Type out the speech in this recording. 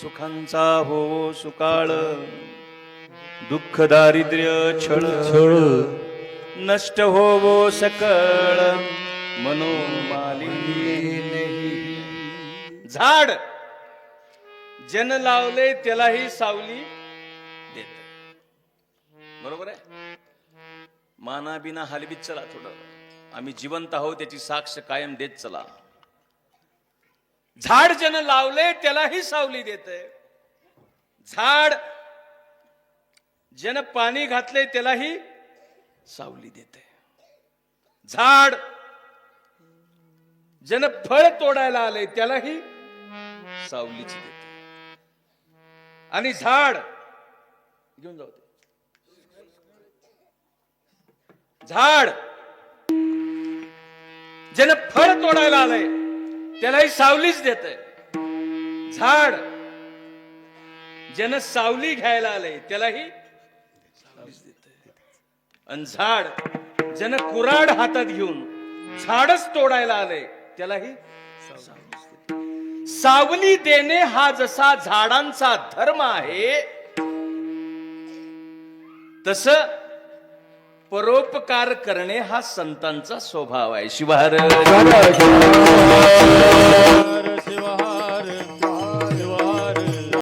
सुखांचा हो सुकाळ दुःख दारिद्र्य छळ छळ. नष्ट होवो सकळ मनोमालिनी झाड जन लावले त्यालाही सावली देत. बरोबर आहे? माना बिना हलवीत चला थोडं. आम्ही जिवंत आहोत त्याची साक्ष कायम देत चला. झाड जन लावले त्यालाही सावली देते झाड जन पाणी घातले त्यालाही सावली देते झाड जन फळ तोडायला आले त्यालाही सावलीच देते आणि झाड घेऊन जाऊ झाड जन फळ तोडायला आलंय त्यालाही सावलीच देत झाड. ज्यानं सावली घ्यायला आलंय त्यालाही सावलीच देत आणि झाड. ज्यानं कुराड हातात घेऊन झाडच तोडायला आलंय त्यालाही सावली देणे हा जसा झाडांचा धर्म आहे तस परोपकार करणे हा संतांचा स्वभाव आहे. शिवार